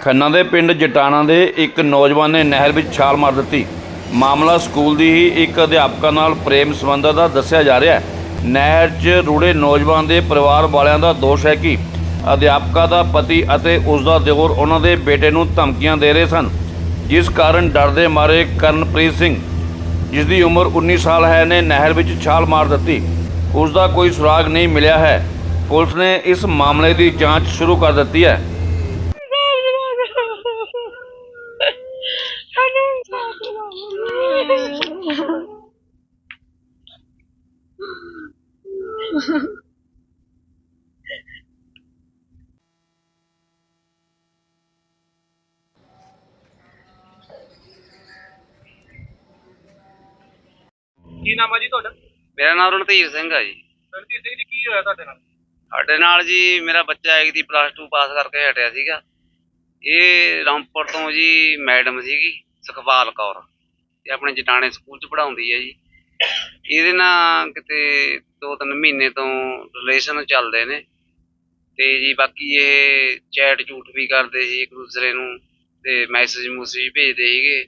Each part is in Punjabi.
ਖੰਨਾ ਦੇ ਪਿੰਡ ਜਟਾਣਾ ਦੇ ਇੱਕ ਨੌਜਵਾਨ ਨੇ ਨਹਿਰ ਵਿੱਚ ਛਾਲ ਮਾਰ ਦਿੱਤੀ। ਮਾਮਲਾ ਸਕੂਲ ਦੀ ਹੀ ਇੱਕ ਅਧਿਆਪਕਾ ਨਾਲ ਪ੍ਰੇਮ ਸੰਬੰਧਾਂ ਦਾ ਦੱਸਿਆ ਜਾ ਰਿਹਾ ਹੈ। ਨਹਿਰ 'ਚ ਰੁੜੇ ਨੌਜਵਾਨ ਦੇ ਪਰਿਵਾਰ ਵਾਲਿਆਂ ਦਾ ਦੋਸ਼ ਹੈ ਕਿ ਅਧਿਆਪਕਾ ਦਾ ਪਤੀ ਅਤੇ ਉਸ ਦਾ ਦਿਓਰ ਉਹਨਾਂ ਦੇ ਬੇਟੇ ਨੂੰ ਧਮਕੀਆਂ ਦੇ ਰਹੇ ਸਨ, ਜਿਸ ਕਾਰਨ ਡਰਦੇ ਮਾਰੇ ਕਰਨਪ੍ਰੀਤ ਸਿੰਘ, ਜਿਸ ਦੀ ਉਮਰ 19 ਸਾਲ ਹੈ, ਨੇ ਨਹਿਰ ਵਿੱਚ ਛਾਲ ਮਾਰ ਦਿੱਤੀ। ਉਸ ਦਾ ਕੋਈ ਸੁਰਾਗ ਨਹੀਂ ਮਿਲਿਆ ਹੈ। ਪੁਲਿਸ ਨੇ ਇਸ ਮਾਮਲੇ ਦੀ ਜਾਂਚ ਸ਼ੁਰੂ ਕਰ ਦਿੱਤੀ ਹੈ। ਕੀ ਨਾਮ ਆ ਜੀ ਤੁਹਾਡਾ? ਮੇਰਾ ਨਾਮ ਰਣਧੀਰ ਸਿੰਘ ਆ ਜੀ। ਰਣਜੀਤ ਸਿੰਘ ਜੀ ਕੀ ਹੋਇਆ ਤੁਹਾਡੇ ਨਾਲ? ਸਾਡੇ ਨਾਲ ਜੀ ਮੇਰਾ ਬੱਚਾ ਇੱਕ ਦੀ ਪਲੱਸ 2 ਪਾਸ ਕਰਕੇ ਹਟਿਆ ਸੀਗਾ। ਇਹ ਰਾਮਪੁਰ ਤੋਂ ਜੀ ਮੈਡਮ ਸੀਗੀ ਸੁਖਪਾਲ ਕੌਰ। ਤੇ ਆਪਣੇ ਜਟਾਣੇ ਸਕੂਲ ਚ ਪੜ੍ਹਾਉਂਦੀ ਹੈ ਜੀ। ਇਹਦੇ ਨਾਲ ਕਿਤੇ ਦੋ ਤਿੰਨ ਮਹੀਨੇ ਤੋਂ ਰਿਲੇਸ਼ਨ ਚੱਲਦੇ ਨੇ। ਤੇ ਜੀ ਬਾਕੀ ਇਹ ਚੈਟ ਝੂਠ ਵੀ ਕਰਦੇ ਸੀ ਇੱਕ ਦੂਸਰੇ ਨੂੰ ਤੇ ਮੈਸੇਜ ਮੂਸੇਜ ਭੇਜਦੇ ਸੀਗੇ।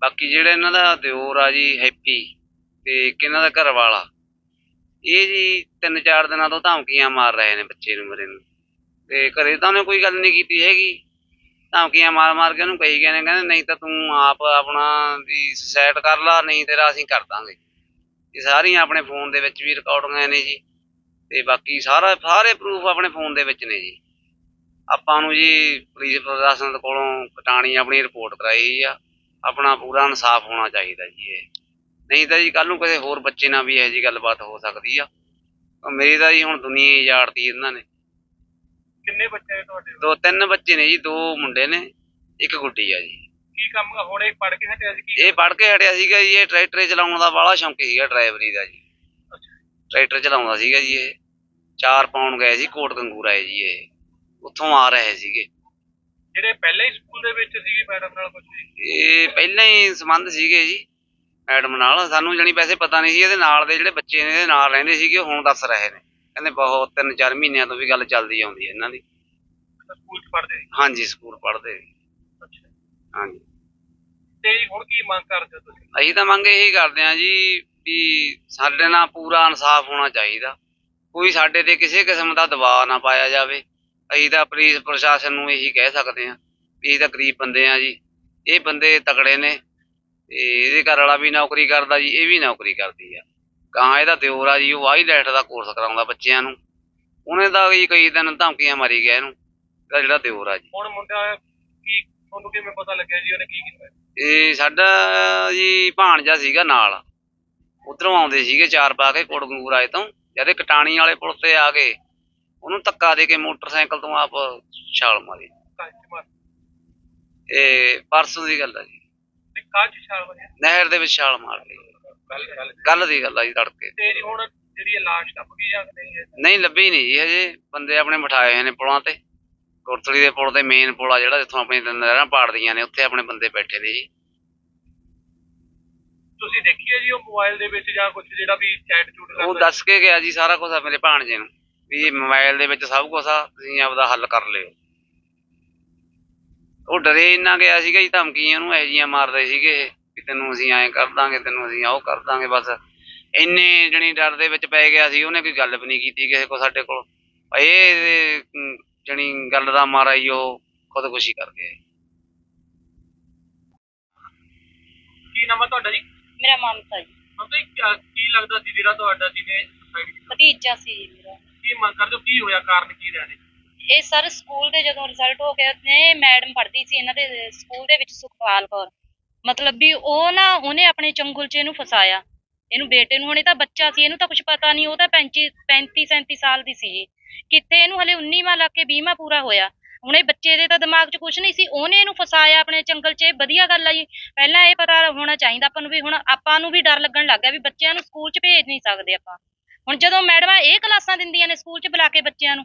ਬਾਕੀ ਜਿਹੜਾ ਇਹਨਾਂ ਦਾ ਦਿਓਰ ਆ ਜੀ, ਹੈਪੀ ਤੇ ਇੱਕ ਇਹਨਾਂ ਦਾ ਘਰ ਵਾਲਾ ਇਹ ਜੀ ਤਿੰਨ ਚਾਰ ਦਿਨਾਂ ਤੋਂ ਧਮਕੀਆਂ ਮਾਰ ਰਹੇ ਨੇ ਬੱਚੇ ਨੂੰ ਮੇਰੇ ਨੂੰ। ਤੇ ਘਰੇ ਤਾਂ ਉਹਨੇ ਕੋਈ ਗੱਲ ਨਹੀਂ ਕੀਤੀ ਹੈਗੀ। ਧਮਕੀਆਂ ਮਾਰ ਮਾਰ ਕੇ ਉਹਨੂੰ ਕਹੀ ਗਏ ਨੇ ਕਹਿੰਦੇ ਨਹੀਂ ਤਾਂ ਤੂੰ ਆਪ ਆਪਣਾ ਵੀ ਸੁਸਾਇਡ ਕਰ ਲਾ, ਨਹੀਂ ਤੇਰਾ ਅਸੀਂ ਕਰ ਦਾਂਗੇ। ਇਹ ਸਾਰੀਆਂ ਆਪਣੇ ਫੋਨ ਦੇ ਵਿੱਚ ਵੀ ਰਿਕਾਰਡਿੰਗਾਂ ਨੇ ਜੀ। ਤੇ ਬਾਕੀ ਸਾਰਾ, ਸਾਰੇ ਪ੍ਰੂਫ ਆਪਣੇ ਫੋਨ ਦੇ ਵਿੱਚ ਨੇ ਜੀ। ਆਪਾਂ ਨੂੰ ਜੀ ਪੁਲਿਸ ਪ੍ਰਸ਼ਾਸਨ ਕੋਲੋਂ ਕਟਾਣੀ ਆਪਣੀ ਰਿਪੋਰਟ ਕਰਾਈ ਆ। ਆਪਣਾ ਪੂਰਾ ਇਨਸਾਫ ਹੋਣਾ ਚਾਹੀਦਾ ਜੀ ਇਹ। ਨਹੀਂ ਤਾਂ ਜੀ ਕੱਲ ਨੂੰ ਕਿਸੇ ਹੋਰ ਬੱਚੇ ਨਾਲ ਵੀ ਇਹੋ ਜੀ ਗੱਲਬਾਤ ਹੋ ਸਕਦੀ ਆ। ਮੇਰੀ ਤਾਂ ਜੀ ਹੁਣ ਦੁਨੀਆ ਹੀ ਉਜਾੜਤੀ ਇਹਨਾਂ ਨੇ। ਕਿੰਨੇ ਬੱਚੇ ਨੇ ਤੁਹਾਡੇ? ਦੋ ਤਿੰਨ ਬੱਚੇ ਨੇ ਜੀ ਦੋ ਮੁੰਡੇ ਨੇ ਇੱਕ ਗੁੱਡੀ ਆ ਜੀ। ਕੀ ਕੰਮ ਹੁਣ ਇਹ ਪੜ ਕੇ ਹਟਿਆ ਸੀ ਕੀ ਇਹ ਪੜ੍ਹ ਕੇ ਹਟਿਆ ਸੀਗਾ ਜੀ ਇਹ ਟਰੈਕਟਰ ਚਲਾਉਣ ਦਾ ਬਾਹਲਾ ਸ਼ੌਂਕ ਸੀਗਾ ਡਰਾਈਵਰੀ ਦਾ ਜੀ। ਟਰੈਕਟਰ ਚਲਾਉਂਦਾ ਸੀਗਾ ਜੀ ਇਹ। ਚਾਰ ਪਾਉਣ ਗਏ ਸੀ ਕੋਟ ਗੰਗੂਰਾ ਹੈ ਜੀ ਇਹ। ਉੱਥੋਂ ਆ ਰਹੇ ਸੀਗੇ। ਜਿਹੜੇ ਪਹਿਲਾਂ ਹੀ ਸਕੂਲ ਦੇ ਵਿੱਚ ਸੀਗੇ ਮੈਡਮ ਨਾਲ ਕੁਝ ਇਹ ਪਹਿਲਾਂ ਹੀ ਸੰਬੰਧ ਸੀਗੇ ਜੀ ਮੈਡਮ ਨਾਲ। ਸਾਨੂੰ ਜਾਣੀ ਵੈਸੇ ਪਤਾ ਨਹੀਂ ਸੀ ਇਹਦੇ ਨਾਲ ਦੇ ਜਿਹੜੇ ਬੱਚੇ ਨੇ ਇਹਦੇ ਨਾਲ ਰਹਿੰਦੇ ਸੀਗੇ ਹੁਣ ਦੱਸ ਰਹੇ ਨੇ। ਕਹਿੰਦੇ ਬਹੁਤ ਤਿੰਨ ਚਾਰ ਮਹੀਨਿਆਂ ਤੋਂ ਵੀ ਗੱਲ ਚੱਲਦੀ ਆਉਂਦੀ ਹੈ ਇਹਨਾਂ ਦੀ। ਸਕੂਲ ਚ ਪੜਦੇ ਸੀ? ਹਾਂਜੀ ਸਕੂਲ ਪੜ੍ਹਦੇ ਅੱਛਾ। ਹਾਂਜੀ। ਤੇ ਹੁਣ ਕੀ ਮੰਗ ਕਰਦੇ ਹੋ ਤੁਸੀਂ? ਅਸੀਂ ਤਾਂ ਮੰਗ ਇਹੀ ਕਰਦੇ ਹਾਂ ਜੀ ਵੀ ਸਾਡੇ ਨਾਲ ਪੂਰਾ ਇਨਸਾਫ ਹੋਣਾ ਚਾਹੀਦਾ। ਕੋਈ ਸਾਡੇ ਤੇ ਕਿਸੇ ਕਿਸਮ ਦਾ ਦਬਾਅ ਨਾ ਪਾਇਆ ਜਾਵੇ। ਅਸੀਂ ਤਾਂ ਪੁਲਿਸ ਪ੍ਰਸ਼ਾਸਨ ਨੂੰ ਇਹੀ ਕਹਿ ਸਕਦੇ ਹਾਂ ਵੀ ਅਸੀਂ ਤਾਂ ਗਰੀਬ ਬੰਦੇ ਆ ਜੀ। ਇਹ ਬੰਦੇ ਤਕੜੇ ਨੇ। ਤੇ ਇਹਦੇ ਘਰ ਵਾਲਾ ਵੀ ਨੌਕਰੀ ਕਰਦਾ ਜੀ ਇਹ ਵੀ ਨੌਕਰੀ ਕਰਦੀ ਆ। ਗਾਂ ਇਹਦਾ ਦਿਓਰ ਆ ਜੀ ਉਹ ਆਈਲੈਟ ਦਾ ਕੋਰਸ ਕਰਾਉਂਦਾ ਬੱਚਿਆਂ ਨੂੰ। ਉਹਨੇ ਤਾਂ ਜੀ ਕਈ ਦਿਨ ਧਮਕੀਆਂ ਮਾਰੀ ਗਿਆ ਇਹਨੂੰ ਇਹਦਾ ਜਿਹੜਾ ਦਿਓਰ ਆ ਜੀ। ਹੁਣ ਮੁੰਡਾ ਕੀ ਤੁਹਾਨੂੰ ਕਿਵੇਂ ਪਤਾ ਲੱਗਿਆ ਜੀ ਉਹਨੇ ਕੀ ਕੀਤਾ? ਇਹ ਸਾਡਾ ਜੀ ਭਾਣਜਾ ਸੀਗਾ ਨਾਲ। ਉਧਰੋਂ ਆਉਂਦੇ ਸੀਗੇ ਚਾਰ ਪਾ ਕੇ ਕੋਟਗੰਗੂਰ ਆਏ ਤੋਂ। ਜਦ ਕਟਾਣੀ ਵਾਲੇ ਪੁਲ ਤੇ ਆ ਗਏ ਉਹਨੂੰ ਧੱਕਾ ਦੇ ਕੇ ਮੋਟਰਸਾਈਕਲ ਤੋਂ ਆਪ ਛਾਲ ਮਾਰੀ। ਮਾਰ। ਇਹ ਪਰਸੋਂ ਦੀ ਗੱਲ ਆ ਜੀ। ਤੇ ਕਾਜ ਚ ਛਾਲ ਵਜਿਆ ਨਹਿਰ ਦੇ ਵਿੱਚ ਛਾਲ ਮਾਰ ਲਈ। ਕੱਲ ਦੀ ਗੱਲ ਆ ਜੀ ਤੜਕੇ। ਤੇ ਜੀ ਹੁਣ ਜਿਹੜੀ ਇਹ ਲਾਸ਼ ਟੱਪ ਗਈ ਜਾਂ ਨਹੀਂ ਹੈ ਨਹੀਂ ਲੱਭੀ ਨਹੀਂ ਜੀ ਹਜੇ। ਬੰਦੇ ਆਪਣੇ ਬਿਠਾਏ ਹੋਏ ਨੇ ਪੁਲਾਂ ਤੇ। ਕੋਟਲੀ ਦੇ ਪੁਲ ਤੇ ਮੇਨ ਪੁਲ ਆ ਜਿਹੜਾ ਜਿੱਥੋਂ ਆਪਣੀ ਨਹਿਰਾਂ ਪਾੜਦੀਆਂ ਨੇ ਉੱਥੇ ਆਪਣੇ ਬੰਦੇ ਬੈਠੇ ਨੇ ਜੀ। ਤੁਸੀਂ ਦੇਖੀ ਹੈ ਜੀ ਉਹ ਮੋਬਾਈਲ ਦੇ ਵਿੱਚ ਜਾਂ ਕੁਝ ਜਿਹੜਾ ਵੀ ਚੈਟ ਚੂਟ ਉਹ ਕਰਦਾ ਦੱਸ ਕੇ ਗਿਆ ਜੀ ਸਾਰਾ ਕੁਝ ਮੇਰੇ ਭਾਣਜੇ ਨੂੰ ਵੀ ਮੋਬਾਈਲ ਦੇ ਵਿੱਚ ਸਭ ਕੁਝ ਆ ਤੁਸੀਂ ਆਪਦਾ ਹੱਲ ਕਰ ਲਿਓ। ਉਹ ਡਰੇ ਇੰਨਾ ਗਿਆ ਸੀਗਾ ਜੀ ਧਮਕੀਆਂ ਨੂੰ ਇਹੋ ਮਾਰਦੇ ਸੀਗੇ ਇਹ, ਤੈਨੂੰ ਅਸੀਂ ਐਂ ਕਰ ਦਾਂਗੇ ਤੈਨੂੰ ਅਸੀਂ ਉਹ ਕਰ ਦਾਂਗੇ ਬਸ। ਇੰਨੇ ਜਣੀ ਡਰ ਦੇ ਵਿੱਚ ਪੈ ਗਿਆ ਸੀ ਉਹਨੇ ਕੋਈ ਗੱਲ ਵੀ ਨਹੀਂ ਕੀਤੀ ਕਿਸੇ ਕੋ ਸਾਡੇ ਕੋਲ। ਇਹ ਜਣੀ ਗੱਲ ਦਾ ਮਾਰਾ ਹੀ ਉਹ ਖੁਦਕੁਸ਼ੀ ਕਰ ਗਿਆ ਕੀ ਨਾਮ ਹੈ ਤੁਹਾਡਾ ਜੀ? ਮੇਰਾ ਮਮਤਾ ਜੀ। ਮਤਲਬ ਕੀ ਕੀ ਲੱਗਦਾ ਸੀ ਜਿਹੜਾ ਤੁਹਾਡਾ ਸੁਸਾਈਡ ਕੀਤਾ ਭਤੀਜਾ ਸੀ ਜੀ ਮੇਰਾ। ਕੀ ਮੰਗ ਕਰਦੇ ਹੋ? ਕੀ ਹੋਇਆ? ਕਾਰਨ ਕੀ ਰਿਹਾ ਨੇ ਇਹ ਸਰ ਸਕੂਲ ਦੇ ਜਦੋਂ ਰਿਜ਼ਲਟ ਹੋ ਗਿਆ ਨੇ ਮੈਡਮ ਪੜ੍ਹਦੀ ਸੀ ਇਹਨਾਂ ਦੇ ਸਕੂਲ ਦੇ ਵਿੱਚ ਸੁਖਪਾਲ ਕੌਰ। ਮਤਲਬ ਵੀ ਉਹ ਨਾ, ਉਹਨੇ ਆਪਣੇ ਚੰਗੁਲ 'ਚ ਇਹਨੂੰ ਫਸਾਇਆ। ਇਹਨੂੰ ਬੇਟੇ ਨੂੰ, ਹੁਣੇ ਤਾਂ ਬੱਚਾ ਸੀ, ਇਹਨੂੰ ਤਾਂ ਕੁਝ ਪਤਾ ਨਹੀਂ, ਉਹ ਤਾਂ 35 35 37 ਸਾਲ ਦੀ ਸੀ ਜੀ। ਕਿੱਥੇ ਇਹਨੂੰ ਹਲੇ 19ਵਾਂ ਲੱਗ ਕੇ 20ਵਾਂ ਪੂਰਾ ਹੋਇਆ। ਹੁਣ ਇਹ ਬੱਚੇ ਦੇ ਤਾਂ ਦਿਮਾਗ 'ਚ ਕੁਝ ਨਹੀਂ ਸੀ, ਉਹਨੇ ਇਹਨੂੰ ਫਸਾਇਆ ਆਪਣੇ ਚੰਗਲ 'ਚ, ਇਹ ਵਧੀਆ ਗੱਲ ਆ ਜੀ। ਪਹਿਲਾਂ ਇਹ ਪਤਾ ਹੋਣਾ ਚਾਹੀਦਾ ਆਪਾਂ ਨੂੰ ਵੀ, ਹੁਣ ਆਪਾਂ ਨੂੰ ਵੀ ਡਰ ਲੱਗਣ ਲੱਗ ਗਿਆ ਵੀ ਬੱਚਿਆਂ ਨੂੰ ਸਕੂਲ 'ਚ ਭੇਜ ਨਹੀਂ ਸਕਦੇ ਆਪਾਂ। ਹੁਣ ਜਦੋਂ ਮੈਡਮਾਂ ਇਹ ਕਲਾਸਾਂ ਦਿੰਦੀਆਂ ਨੇ ਸਕੂਲ 'ਚ ਬੁਲਾ ਕੇ ਬੱਚਿਆਂ ਨੂੰ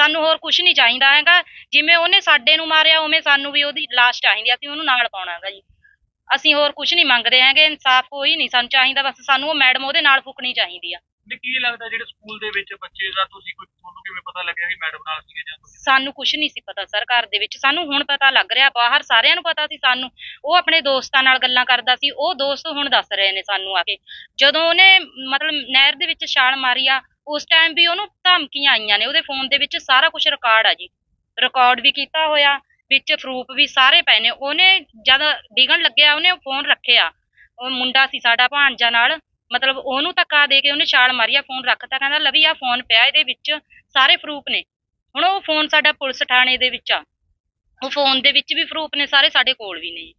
ਸਾਨੂੰ ਹੋਰ ਕੁਝ ਨਹੀਂ ਚਾਹੀਦਾ ਹੈਗਾ। ਜਿਵੇਂ ਉਹਨੇ ਸਾਡੇ ਨੂੰ ਮਾਰਿਆ ਉਵੇਂ ਸਾਨੂੰ ਵੀ ਉਹਦੀ ਲਾਸ਼ ਚਾਹੀਦੀ ਅਸੀਂ ਉਹਨੂੰ ਨਾਲ ਪਾਉਣਾ ਹੈਗਾ ਜੀ। ਅਸੀਂ ਹੋਰ ਕੁਝ ਨਹੀਂ ਮੰਗਦੇ ਹੈਗੇ ਇਨਸਾਫ ਕੋਈ ਨਹੀਂ ਸਾਨੂੰ ਚਾਹੀਦਾ ਬਸ ਸਾਨੂੰ ਉਹ ਮੈਡਮ ਉਹਦੇ ਨਾਲ ਫੁਕਣੀ ਚਾਹੀਦੀ ਆ। ਤੇ ਕੀ ਲੱਗਦਾ ਜਿਹੜੇ ਸਕੂਲ ਦੇ ਵਿੱਚ ਬੱਚੇ ਦਾ ਤੁਸੀਂ ਕੋਈ ਤੁਹਾਨੂੰ ਕਿਵੇਂ ਪਤਾ ਲੱਗਿਆ ਵੀ ਮੈਡਮ ਨਾਲ ਸੀਗੇ ਜਾਂ ਤੁਸੀਂ ਸਾਨੂੰ ਕੁਝ ਨਹੀਂ ਸੀ ਪਤਾ ਸਰ ਘਰ ਦੇ ਵਿੱਚ। ਸਾਨੂੰ ਹੁਣ ਪਤਾ ਲੱਗ ਰਿਹਾ ਬਾਹਰ ਸਾਰਿਆਂ ਨੂੰ ਪਤਾ ਸੀ ਸਾਨੂੰ। ਉਹ ਆਪਣੇ ਦੋਸਤਾਂ ਨਾਲ ਗੱਲਾਂ ਕਰਦਾ ਸੀ ਉਹ ਦੋਸਤ ਹੁਣ ਦੱਸ ਰਹੇ ਨੇ ਸਾਨੂੰ ਆ ਕੇ। ਜਦੋਂ ਉਹਨੇ ਮਤਲਬ ਨਹਿਰ ਦੇ ਵਿੱਚ ਛਾਲ ਮਾਰੀ ਆ ਉਸ ਟਾਈਮ ਵੀ ਉਹਨੂੰ ਧਮਕੀਆਂ ਆਈਆਂ ਨੇ, ਉਹਦੇ ਫੋਨ ਦੇ ਵਿੱਚ ਸਾਰਾ ਕੁਛ ਰਿਕਾਰਡ ਆ ਜੀ। ਰਿਕਾਰਡ ਵੀ ਕੀਤਾ ਹੋਇਆ, ਵਿੱਚ ਪ੍ਰੂਫ ਵੀ ਸਾਰੇ ਪਏ ਨੇ। ਉਹਨੇ ਜਦ ਡਿੱਗਣ ਲੱਗਿਆ, ਉਹਨੇ ਫੋਨ ਰੱਖਿਆ। ਉਹ ਮੁੰਡਾ ਸੀ ਸਾਡਾ ਭਾਂਜਾ ਨਾਲ, ਮਤਲਬ ਉਹਨੂੰ ਧੱਕਾ ਦੇ ਕੇ ਉਹਨੇ ਛਾਲ ਮਾਰੀ ਆ ਫੋਨ ਰੱਖਤਾ। ਕਹਿੰਦਾ, ਲਵੀ ਆ ਫੋਨ ਪਿਆ, ਇਹਦੇ ਵਿੱਚ ਸਾਰੇ ਪ੍ਰੂਫ ਨੇ। ਹੁਣ ਉਹ ਫੋਨ ਸਾਡਾ ਪੁਲਿਸ ਥਾਣੇ ਦੇ ਵਿੱਚ ਆ। ਉਹ ਫੋਨ ਦੇ ਵਿੱਚ ਵੀ ਪ੍ਰੂਫ ਨੇ, ਸਾਰੇ ਸਾਡੇ ਕੋਲ ਵੀ ਨੇ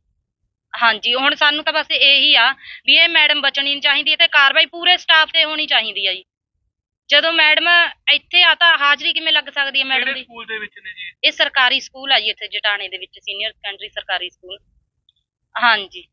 ਹਾਂਜੀ, ਹੁਣ ਸਾਨੂੰ ਤਾਂ ਬਸ ਇਹੀ ਆ ਵੀ ਇਹ ਮੈਡਮ ਬਚਣੀ ਨਹੀਂ ਚਾਹੀਦੀ ਤੇ ਕਾਰਵਾਈ ਪੂਰੇ ਸਟਾਫ ਤੇ ਹੋਣੀ ਚਾਹੀਦੀ ਆ ਜੀ। ਜਦੋਂ ਮੈਡਮ ਇੱਥੇ ਆ ਤਾਂ ਹਾਜ਼ਰੀ ਕਿਵੇਂ ਲੱਗ ਸਕਦੀ ਹੈ ਮੈਡਮ ਕਿਹੜੇ ਦੀ? ਸਕੂਲ ਦੇ ਵਿੱਚ ਨੇ ਜੀ? ਇਹ ਸਰਕਾਰੀ ਸਕੂਲ ਆ ਜੀ ਇੱਥੇ ਜਟਾਣੇ ਦੇ ਵਿੱਚ ਸੀਨੀਅਰ ਸੈਕੰਡਰੀ ਸਰਕਾਰੀ ਸਕੂਲ। ਹਾਂਜੀ।